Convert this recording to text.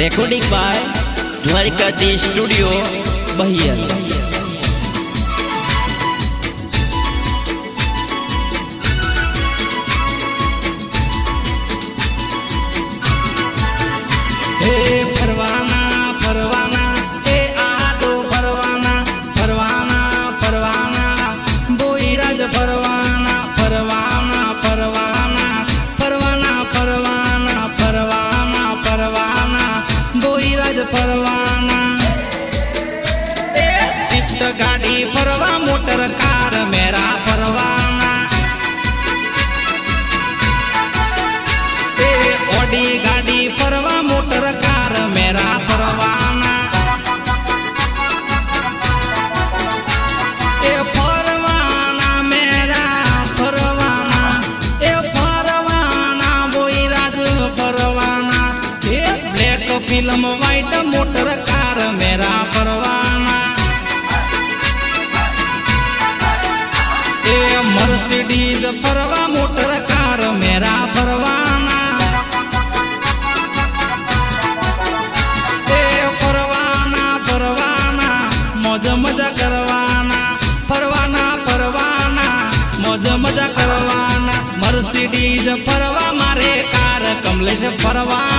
Recording by દ્વારિકાથી studio બહિયર put a parallel. Film white motor car मेरा परवाना। ए, मर्सिडीज परवा मोटर कार मेरा परवाना। ए, परवाना परवाना, मौज मज़ा करवाना, परवाना परवाना, मौज मज़ा करवाना। मर्सिडीज परवा मारे कार, कमलेश परवाना।